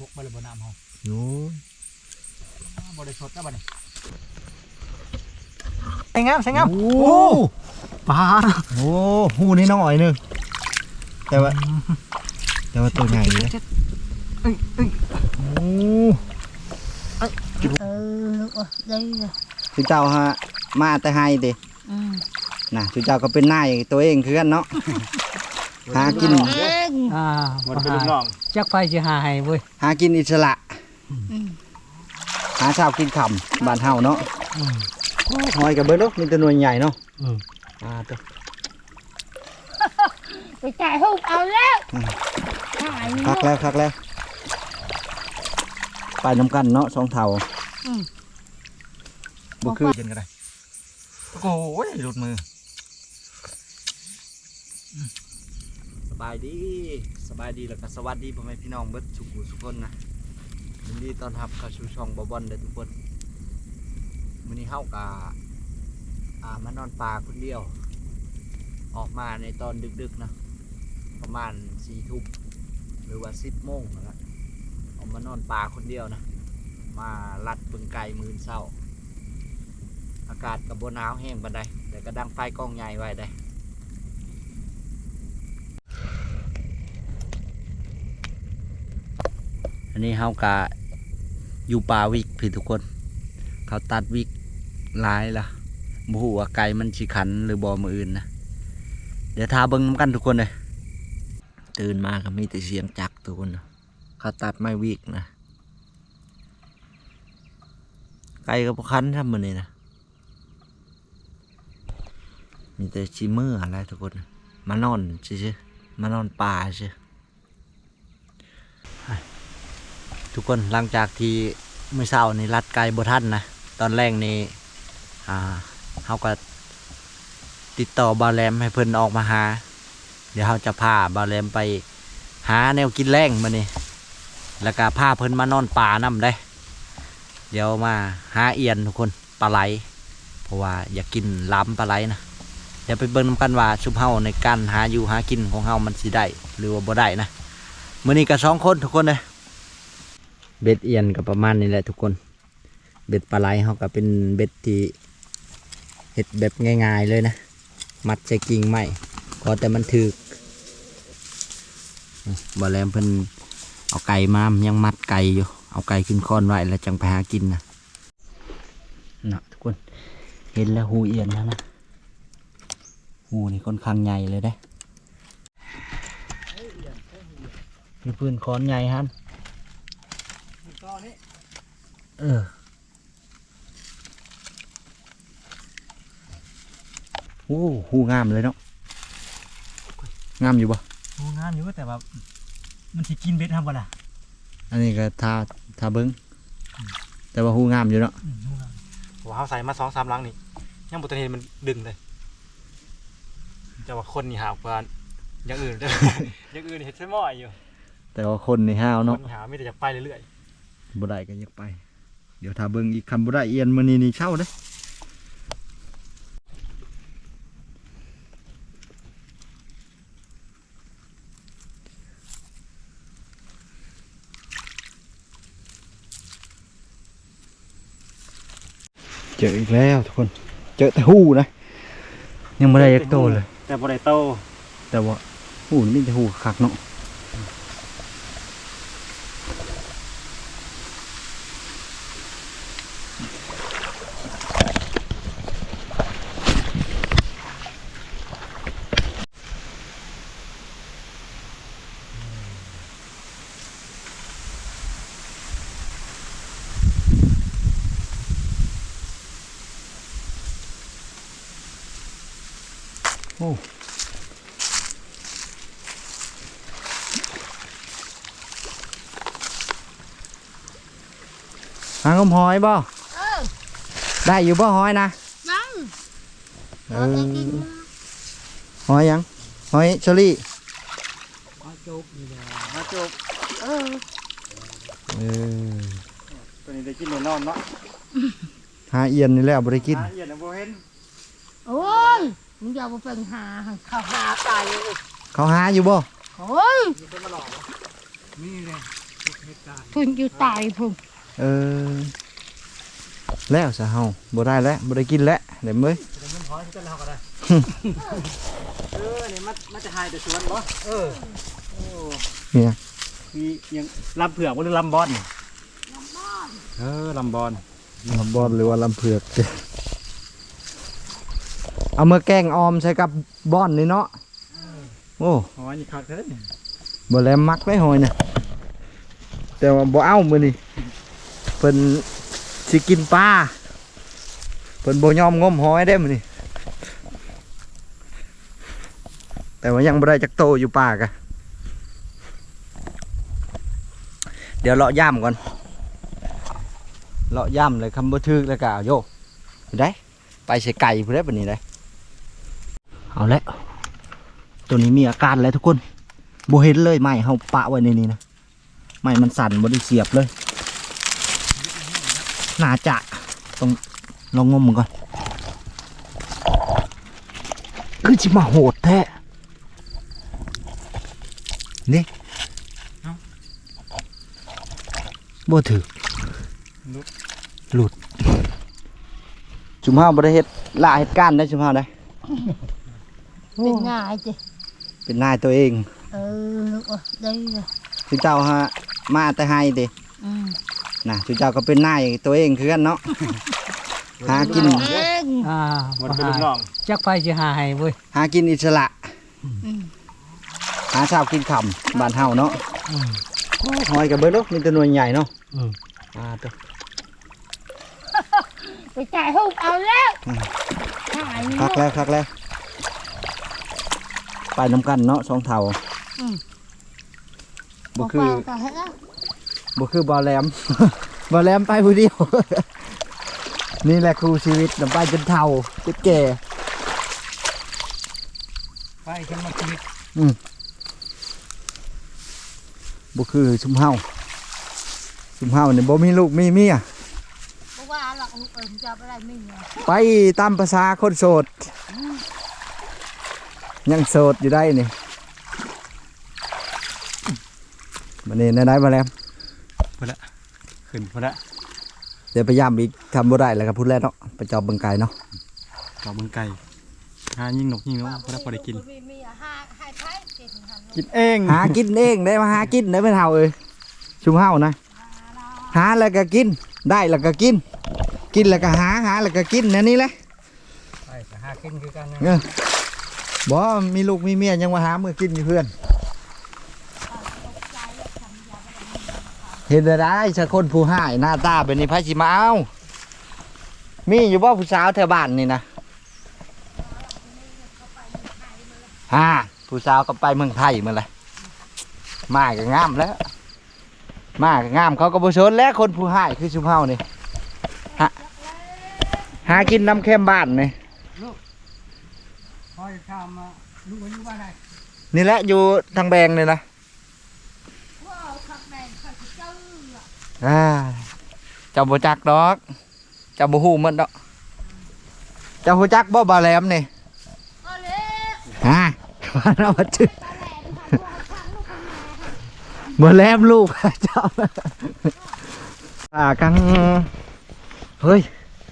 บกไปเลยบนน้ำเฮาโอ้ยอ้าวบ่ได้สดนะบัดนี้ใส่งามใส่งามโอ้ปลาโอ้หูนี่น้อยหนึงแต่ว่า แต่ว่าตัวใหญ่เลยเอ้ยเอ้ยโอ้เออลูกเอ้ยได้เลยชุเจ้าฮะมาแต่ให้ดิอืมน่ะชุเจ้าก็เป็นนายตัวเองคือกันเนาะหากินเองอ่ามันเป็นลูกน้อง จักไฟสิหาให้เว้ยหากินอิสระอืมหาเช้ากินค่ำบ้านเฮาเนาะโอ้หอยกับเบิ้ลเนาะมีแต่หน่วยใหญ่เนาะอืมอ่าตัวไปจ่ายหุบเอาแล้วอืมหายคักแล้วคักแล้ว ไปน้ำกันเนาะสองเท่าอืม บ่คือเย็นก็ได้โอ้ยหลุดมือ บายดีสบายดีแล้วก็สวัสดีพ่อแม่พี่น้องเบิดทุกผู้ทุกคนนะยินดีต้อนรับเข้าสู่ช่องบอบอนเด้ทุกคนมื้อนี้เฮากะอ่ามานอนป่าคนเดียว ออกมาในตอนดึกๆนะประมาณ4ทุ่มหรือว่า10โมงนะออกมานอนป่าคนเดียวนะมาลัดปึงไก่มืนเศร้า อากาศกับบหนาวแห้งบันไดแต่ก็ดังไฟกล้องใหญ่ไว้ได้ อันนี้เฮากะอยู่ป่าวิกพี่ทุกคน เขาตัดวิกลายละบูฮูว่าไก่มันชิขันหรือบ่มืออื่นนะเดี๋ยวทาเบิ้งนำกันทุกคนเลยตื่นมาก็มีแต่เสียงจักทุกคนนะเขาตัดไม้วิกนะไก่ก็บ่คันทำมันนี่นะมีแต่ชิมืออะไรทุกคน มานอนเฉยๆมานอนป่าเฉย ทุกคนหลังจากที่เมื่อเช้านี่รัดไกลบทันนะ ตอนแรกนี่อ่าเขาก็ติดต่อบาแรมให้เพิ่นออกมาหา เดี๋ยวเขาจะพาบาแรมไปหาแนวกินแรงมานี่แล้วก็พาเพิ่นมานอนป่านํได้ เดี๋ยวมาหาเอียนทุกคนปลาไหล เพราะว่าอยากกินล้ำปลาไหลนะเดี๋ยวไปเบิ่งนำกันว่าชุมเฮาในการหาอยู่หากินของเฮามันสิได้หรือว่าบ่ได้นะมื้อนี้ก็สองคนทุกคนเลย เบ็ดเอียนก็ประมาณนี้แหละทุกคน เบ็ดปลาไหลเขาก็เป็นเบ็ดที่เห็ดแบบง่าย ๆเลยนะ มัดใส่กิ่งไม้ก็แต่มันถือกบ่แลมเพิ่นเอาไก่มามยังมัดไก่อยู่ เอาไก่ขึ้นค้อนไว้แล้วจังไปหากินนะนะทุกคน เห็นแล้วหูเอียนแล้วนะ หูนี่ค่อนข้างใหญ่เลยได้มีปืนค้อนใหญ่ฮัน เออโอ้หูงามเลยเนาะงามอยู่ปะโอ้งามอยู่แต่ว่ามันสิกินเบ็ดทำบ่ล่ะอันนี้ก็ทาทาเบิ้งแต่ว่าหูงามอยู่เนาะอืมโอ้งามว่าเขาใส่มาสองสามลังนี่ยังบุตรเห็นมันดึงเลยจะว่าคนนี่หากว่าอย่างอื่นอย่างอื่นเห็ดใช่หม้ออยู่ แต่ว่าคนในห้าวคเนาะนนี่หาไม่แต่จะไปเรื่อยบ่ได้ก็อยากไปเดี๋ยวทาเบิ้งอีกคันบ่ได้เอียนมือนี้นี่เช่าเด้อเจออีกแล้วทุกคน เจอแต่หูนะ ยังไม่ได้ยักโตเลยๆแต่บริโตแต่ว่าหูนี่มีแต่หูคักเนาะ อ้หางมหอยบ่ เออได้อยู่บ่หอยนะนั่งเอเอาไปอกินหอยหยัง หอยเชอรี่มาจุกนี่แหละมาจบเออเออตัวนี้ได้กินแน่นอนเนาะหาเอียนนี่แหละบ่ได้กินหาเอียดนะโบเห็นโอ้ย มึงอย่ามาเป็นหาเขาหาไปเลยเขาหาอยู่บ่โอ้ยมีคนมาหลอกนี่เลยพุ่นอยู่ตายพุ่นเออแล้วซะเฮาบ่ได้แล้วบ่ได้กินแล้วเดี๋ยวมื้อเดี๋ยวมันพอที่จะเล่าก็ได้เออเนี่ยมันมันจะหายแต่สวนบ่เออโอ้เนี่ยมียังลำเผือกบ่หรือลำบอนลำบอนเออลำบอนลำบอนหรือว่าลำเผือก เด้เอามาแกงออมใส่กับบ้อนนี่เนาะโอ้หอยนี่คักเด้อบ่แลมมักได้หอยน่ะแต่ว่าบ่เอามื้อนี้เพิ่นสิกินปลาเพิ่นบ่ยอมงมหอยได้มื้อนี้แต่ว่ายังบ่ได้จักโตอยู่ป่ากะเดี๋ยวเลาะย่ามก่อนเลาะย่ามเลยคำบ่ถึกแล้วก็เอาโยไปได้ไปใส่ไก่พุ่นได้บัดนี้ได้ เอาแล้วตัวนี้มีอาการแล้วทุกคนโบเห็นเลยไม้เฮาปะไว้ในนี้นะไม้มันสั่นบ่ได้เสียบเลยน่าจะต้องลองงมมันก่อนคือจิมาโหดแท้นี่บ่ถือหลุดจุมเฮาบ่ได้เฮ็ดล่าเฮ็ดการได้จุมเฮาได้ เป็นง่ายจิเป็นนายตัวเองเออลูกเอ้ยได้เลยจุเจ้าฮะมาแต่ให้เด้อืมน่ะจุเจ้าก็เป็นนายตัวเองคือกันเนาะหากินเองอ่ามันเป็นลูกน้องจักไปสิหาให้เว้ยหากินอิสระอืมหาเช้ากินค่ำบ้านเฮาเนาะหอยกับเบิดเนาะมีแตัวหน่วยใหญ่เนาะอืมอ่าตัวไปจ่ายหุบเอาแล้วขายคักแล้วคักแล้ว ไปน้ำกันเนาะสองเท่าบ่คือเปล่าๆก็ให้แล้วบ่คือบอแหลมบอแหลมไปผู้เดียว นี่แหละครูชีวิตนำไปจนเท่าจนแก่ไปขึ้นมาชีวิตบ่คือชุมเฮาชุมเฮานี่บ่มีลูกมีเมียเพราะว่าหลักลูกเอิญจะอะไรไม่มีไปตามภาษาคนโสด ยังโสดอยู่ได้นี่มันนี่ได้มาแล้วขึ้นพุ่นละเดี๋ยวพยายามอีกทำบ่ได้แล้วครับพูดแล้วเนาะไปจอบเบิ่งไก่เนาะจอบเบิ่งไก่หายิงนกยิงนกพุ่นละพอได้กินมีมีอาหารให้ไผ่กินหันกินเองหากินเองได้มาหากินได้ไม่เท่าเอ้ยชุมเฮานะหาแล้วก็กินได้แล้วก็กิน กินแล้วก็หาหาแล้วก็กินนั่นนี่แหละไปหากินคือกันนะเออ บ่มีลูกมีเมียยังมาหามือกินอยู่เพื่อน เห็นได้สักคนผู้ให้หน้าตาเป็นนี่พระสิมาเอามีอยู่บ่ผู้สาวแถวบ้านนี่นะฮ่าผู้สาวก็ไปเมืองไทยมื่อไรมาก็งามแล้ว มาก็งามเขาก็บ่สนแล้วคนผู้ให้คือชุมเฮานี่หาหากินน้ำแคมบ้านนี่ คอยทำมาลูกอายุว่าไงนี่แหละอยู่ทางแบงเลยนะว้าวขับแมงขับเจ้าอ่าเจ้าบ่จักดอกเจ้าบ่ฮู้มันดอกเจ้าฮู้จักบ่บาแหลมนี่ก็เลยฮะว่าเราบ่ชื่อบ่แหลมลูกเจ้าอ่ากังเฮ้ย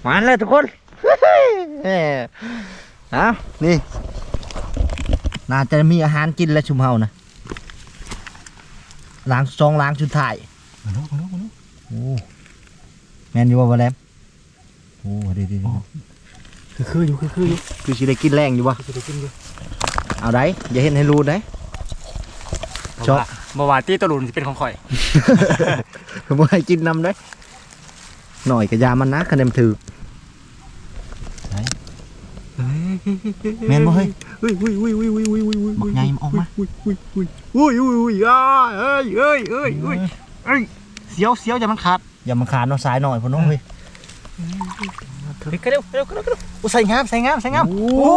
หวานเลยทุกคนเฮ้ยเอ้เอานี่ น่าจะมีอาหารกินแล้วชุมเฮานะล้างซองล้างชุดถ่ายมานุมานุมานุโอ้แมนอยู่บ่บ่แลมโอ้ดีดีคือคืออยู่คือคืออยู่คือสิได้กินแรงอยู่บ่คือได้กินอยู่เอาได้อย่าเห็นให้รู้ได้ชอบบ่ว่าตีตะลุนสิเป็นของข่อยบ่ให้กินนำได้หน่อยก็ยามันนะคะแนนถือ แม่นบ่เฮ้ยอุ้ยอุ้ยอุ้ยอุ้ยอุ้ยอุ้ยอุ้ยอุ้ยบักใหญ่มันออกมาอุ้ยอุ้ยอุ้ยอุ้ยอุ้ยอุ้ยอ้าเอ้ยเอ้ยเอ้ยเอ้ยเอ้ยเสียวเสียวอย่ามันขาดอย่ามาขาดเนาะสายหน่อยพุ่นเน้องเฮ้ยเร็วเร็วเร็วเร็วโอ้ใส่งามใส่งามใส่งามโอ้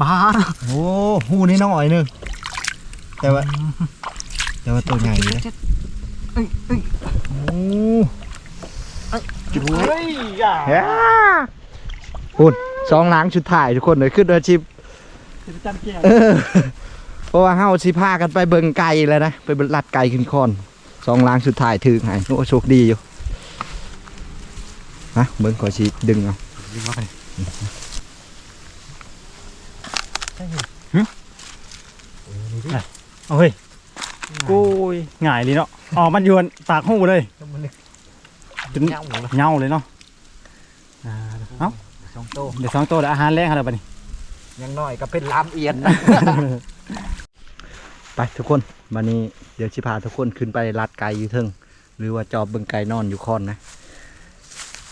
ปลาโหหูนี่น้อยหนึงแต่ว่าแต่ว่าตัวใหญ่เลยเอ้ยเอ้ยโอ้จุดหัวเฮ้ยอะยพุ่น สองล้างชุดถ่ายทุกคนเลยขึ้นอาชีพจะจำเกี่ยวเออเพราะว่าเฮาสิพากันไปเบิ่งไก่แล้วนะไปเบิ่งลัดไก่ขึ้นคอนสองล้างสุดท้ายถึงให้โอ้โชคดีอยู่ฮะเบิ่งขอชีดึงเอายิงมาไปเอาเฮ้ยกูยง่ายเลยเนาะอ๋อมันอยวนปากหูเลยจนเงาเลยเหงาเลยเนาะอ่าเอ้า สองโตเดี๋ยวสองตัวเดี๋ยวอาหารแรงอะไรปะนี่ยังน้อยก็เป็นลามเอียน ไปทุกคนวันนี้เดี๋ยวชิพาทุกคนขึ้นไปลัดไก่อยู่เทึงหรือว่าจอบเบิ่งไก่นอนอยู่คอนนะ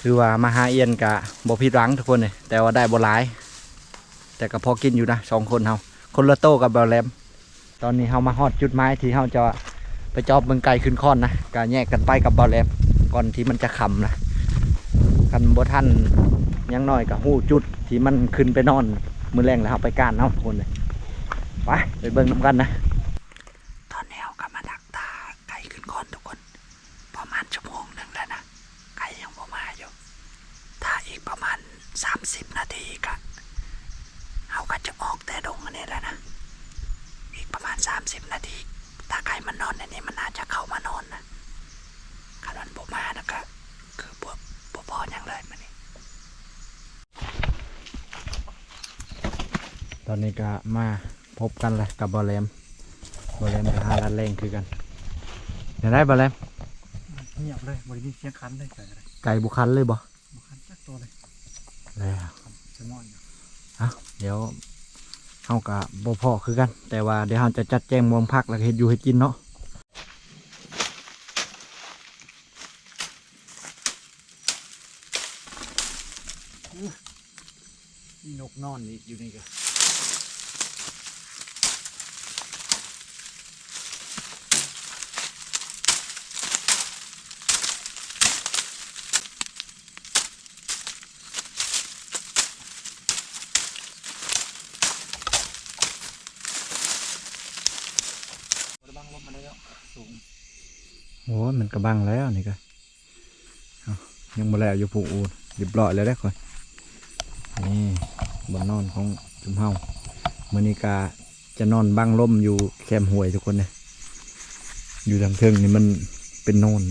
คือว่ามาหาเอียนกะบ่ผิดหวังทุกคนเลยแต่ว่าได้บ่หลาย แต่ก็พอกินอยู่นะสองคนเฮาคนละโตกับเบลแรมตอนนี้เฮามาฮอดจุดหมายที่เฮาจะไปจอบเบิ่งไก่ขึ้นคอนนะก็แยกกันไปกับเบลแรมก่อนที่มันจะค่ำนะกันบ่ทัน ยังน้อยกับหูจุดที่มันขึ้นไปนอนมือแรงแล้วเอาไปก้านเนาะคนเลยไปไปเบิ่งน้ำกันนะ ตอนนี้เราก็มาดักตาไก่ขึ้นก่อนทุกคน ประมาณชั่วโมงหนึ่งแล้วนะ ไก่ยังบ่มาอยู่ ถ้าอีกประมาณ 30 นาทีก็เราก็จะออกแต่ดงอันนี้แล้วนะ อีกประมาณ 30 นาที ถ้าไก่มันนอนในนี้มันน่าจะเข้ามานอนนะคันมันบ่มานะก็คือบ่บ่พออย่างเลยมันนี่ ตอนนี้ก็มาพบกันเลยกับบอลเลมบอลเลมกับฮาลันเล่งคือกันเดี๋ยวได้บอลเลมเงียบเลยบริเวณเสียงคันเลยไก่อะไรไก่บุคันเลยบ่บุคันจักตัวเลยแล้วจะมอนอยู่เดี๋ยวเฮากับบ่พอคือกัน แต่ว่าเดี๋ยวเฮาจะจัดแจงมวงพักแล้วก็เฮ็ดอยู่ให้กินเนาะมีนกนอนนี่อยู่นี่ก็โอ้มันกระบังแล้วนี่ก็ยังบ่แล้วอยู่ผูกอูดเรียบร้อยแล้วได้ค่อยนี่บนนอนของจุมเฮามื้อนี้ก็จะนอนบังลมอยู่แคมห้วยทุกคนเนี่ยอยู่ทางเทิงนี่มันเป็นโนนน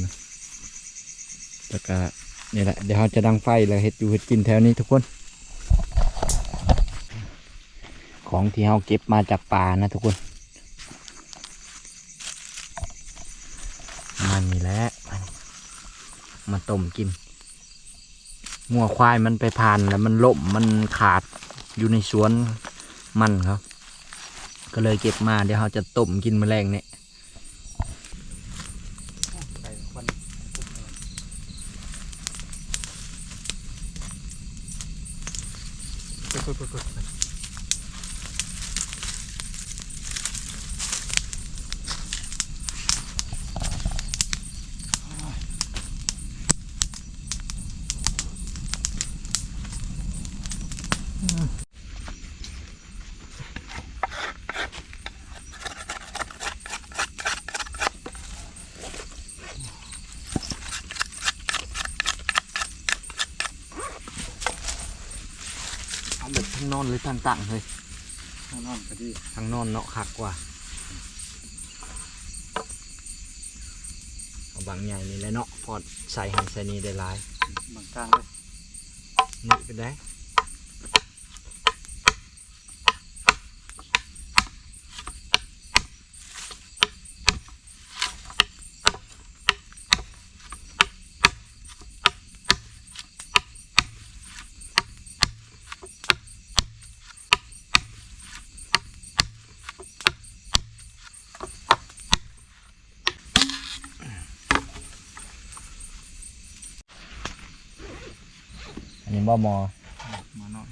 แล้วก็นี่แหละเดี๋ยวเราจะดังไฟแล้วเฮ็ดอยู่เฮ็ดกินแถวนี้ทุกคน ของที่เราเก็บมาจากป่านะทุกคน มั นี่แหละมาต้มกินงัวควายมันไปผ่านแล้วมันล่มมันขาดอยู่ในสวนมันครับ ก็เลยเก็บมาเดี๋ยวเราจะต้มกินแมลงเนี่ย ไก่ควันปึ๊บปึ๊บปึ๊บปึ๊บ เอา ทั้งนอนเลยทั้งตั้งเลยทางนอนก็ดีทั้งนอนเนาะคักกว่าเอาบางใหญ่นี่แหละเนาะพอใส่หันใส่นี่ได้หลายบางกลางเลยนี่เป็นได้ อันนี้บ่มอมาหน่อย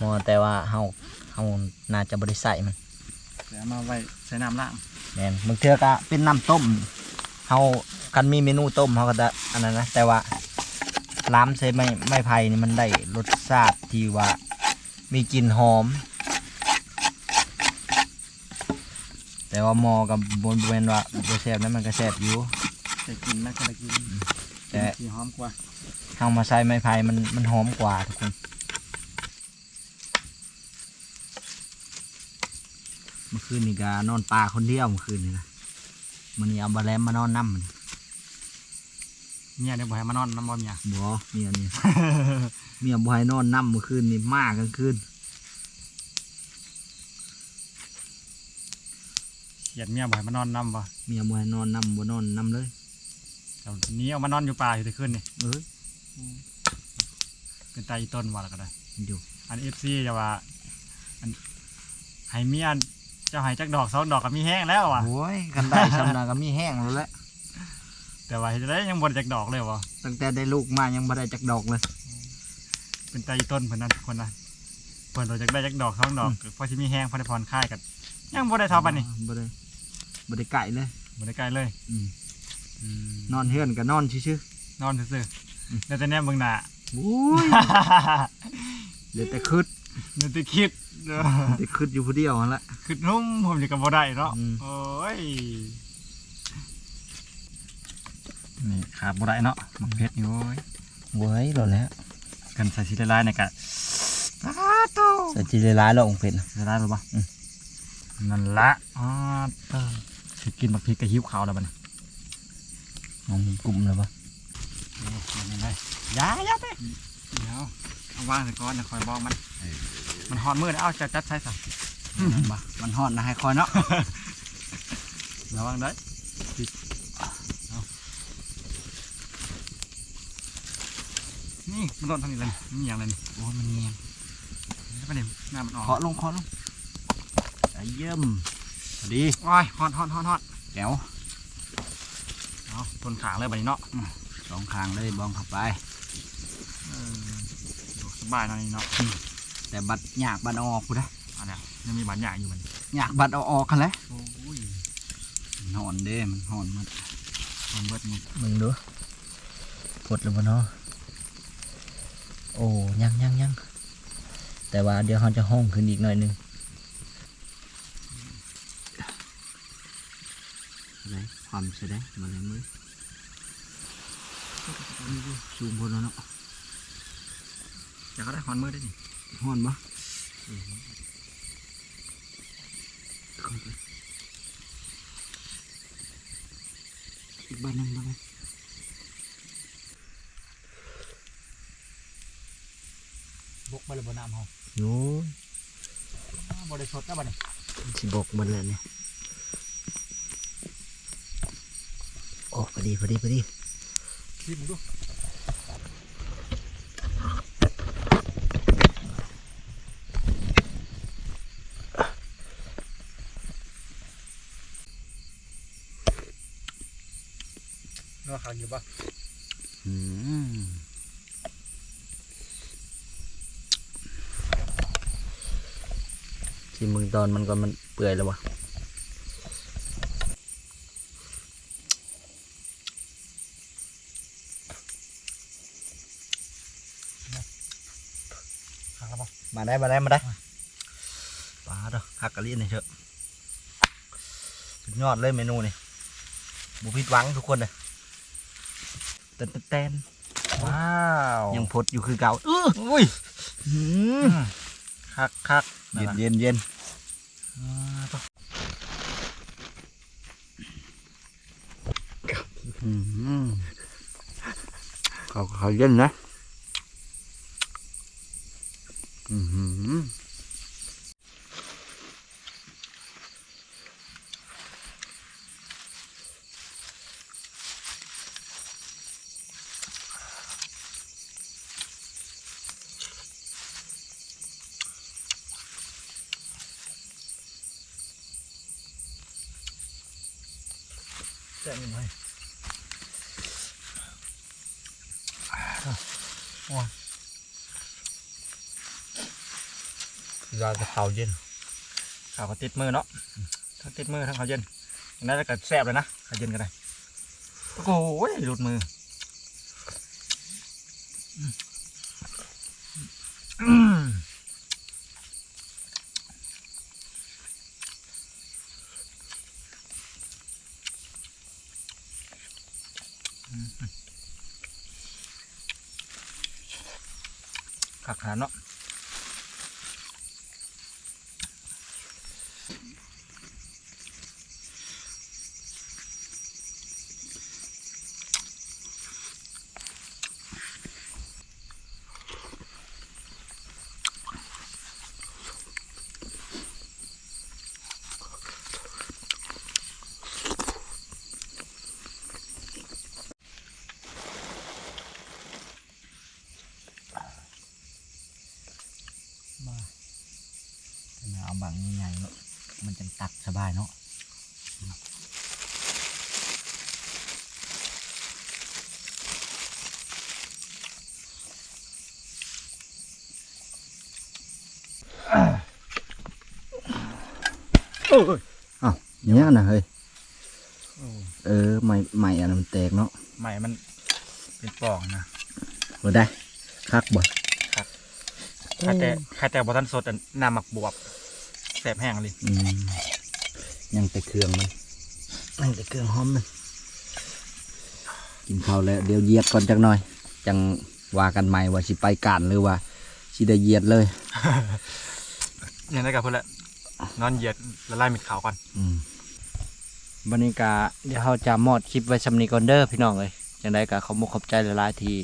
มอแต่ว่าเฮาเฮาน่าจะบริใส่มันเดี๋ยวมาไว้ใส่น้ำล่างแม่นบางเทื่อก็เป็นน้ำต้มเฮาคันมีเมนูต้มเฮาก็จะอันนั้นนะแต่ว่าล้ำใส่ไม้ไม้ไผ่นี่มันได้รสชาติที่ว่ามีกลิ่นหอม แต่ว่ามอกับบนบริเวณว่าบ่แซ่บนั้นมันก็แซ่บอยู่ใส่กินนะก็ได้กิน แต่ที่หอมกว่าเฮามาใส่ไม้ไผ่มันมันหอมกว่าทุกคนเมื่อคืนนี่ก็นอนป่าคนเดียวเมื่อคืนนี่นะมันนี่เอาบาแลมมานอนน้ำมันเมียเนี่ยบ่ให้มานอนน้ำบ่เมียบ่เมียนี่ เมียบ่ให้นอนนํเมื่อคืนนี่มากกลางคืนเขียดเมียบ่ให้มานอนน้ำบ่เมียบ่ให้นอนนํบ่นอนนํเลย แต่หนี้เอามานอนอยู่ป่าอยู่แต่คืนนี่เออเป็นตาอีต้นว่าแล้วก็ได้ อยู่อันเอฟซีจะว่าอันให้เมียเจ้าให้จักดอกสองดอกก็มีแห้งแล้วว่ะโอ้ยกันได้ซำนาก็มีแห้งแล้วแหละแต่ว่าเฮ็ดจะได้ยังบ่ได้จักดอกเลยวะตั้งแต่ได้ลูกมายังบ่ได้จักดอกเลย เป็นตาอีต้นเพิ่นนั้นคนนะเพิ่นเราจักได้จักดอกสองดอกพอสิมีแห้งพอได้ผ่อนคลายกันยังบ่ได้เท่าปานนี้บ่ได้บ่ได้ไก่เลยบ่ได้ไกลเลย อืมอืม นอนเฮือนก็นอนซื่อนอนซื่อๆแล้วแต่แนมเบิ่งหน้าๆโอ้ยเหลือแต่คืดนึกแต่คิดเด้อแต่คืดอยู่ผู้เดียวนั่นแหละ คิดนุ่มผมจะก็บ่ได้เนาะอืม โอ้ยนี่ขาดบ่ได้เนาะมักเพชรนี่โอ้ยเว้ยหลดแล้วกันใส่สีลายๆเนี่ยกะอ้าโตใส่จีเรร้ายแล้วองเพชรสีลายหรือเปล่านั่นละอ้าโตสิกินบักพริกกะหิวขาวแล้วบัดนี้ องกลุ่มเลยปะนี่นี่เลยอยาอยาไปเดี๋ยวเอาวางใส่ก้อนเดี๋ยวคอยบอกมัน มันหอนมือเอาจะจัดใส่ซะบ่มันฮอดนะให้คอยเนาะระวังได้ปิดเอานี่มันโดนทางนี้เลยนี่อย่างไรนี่โอ้มันเงียบแล้วประเด็นหน้ามันออกเคาะลงเคาะลงไอ้เยี่ยมพอดีโอ้ยฮอนฮอนฮอนฮอนแก้ว เอาทนขางเลยบัดนี้เนาะสองข้างเลยบองเข้าไปเออดูสบายหน่อยเนาะแต่บัดหยากบัดเอาออกกูนะอันเนี้ยยังมีบาดใหญ่อยู่มันหยากบัดเอาออกกันเลยโอ้ยนอนเด้มันหอนมันมันเบิดนี่มึงดูปวดเลยบ่เนาะโอ้ยังยังยังแต่ว่าเดี๋ยวเขาจะห้องขึ้นอีกหน่อยหนึงอะไร ความเสียดายมาเลยมือสูงพอแล้วเนาะอยากก็ได้ฮอนมือได้ดิห้อนปะอีกบ้านหนึงบ้านหนึงบกไปเลยบนน้ำเฮาโอ้ยบริสุทธิ์แล้วบัดนี้สิบกหมันเลยเนี่ย โอ้พอดีพอดีพอดีคิดมึงดูเนื้อขางอยู่ปะอืมที่มึงตอนมันก็มันเปื่อยแล้ววะ ขางแล้วปะ มาได้มาได้มาได้ปลาเด้อหักกะลินี่เถอะสุดยอดเลยเมนูนี่บุผิดหวังทุกคนเลยเต้นเต้นว้าวยังพดอยู่คือเก่าอื้ออุ้ยหืมคักคักเย็นเย็นเย็นอืมเขาเขาเย็นนะ ยาจะเขาเย็นขาวก็ติดมือเนาะทั้งติดมือทั้งขาวเย็นอย่างนั้นก็แซ่บเลยนะขาวเย็นก็ได้โอ้โหหลุดมือขักขาเนาะ เอาบางใหญ่ๆเนาะมัน จังตักสบายเนาะอ้าวเนี่ยนะเฮ้ยเออใหม่ใหม่อันนั้นมันแตกเนาะใหม่มันเป็นปล่องนะบ่ได้คักบ่ใครแต่ใครแต่บอทันสดอันน้ำหมักบวบแสบแห้งเลยอืม ยังแต่เครื่องมันยังแต่เครื่องหอมมันกินข้าวแล้วเดี๋ยวเหยียดก่อนจักหน่อย จังว่ากันใหม่ว่าสิไปการหรือว่าสิได้เหยียดเลยยังได้กับเพื่อนละนอนเหยียดละลายมิดขาวก่อนอืมบรรยากาศเดี๋ยวเราจะมอดคลิปไว้ชำนีก่อนเด้อพี่น้องเลยจังไดก็ขอมุกขอบใจหลายๆที่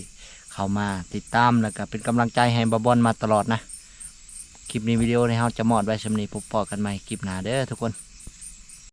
เข้ามาติดตามแล้วก็เป็นกำลังใจให้บาบอนมาตลอดนะคลิปนี้วิดีโอในเราจะมอดไว้ชำนีพบปอกันใหม่คลิปหน้าเด้อทุกคน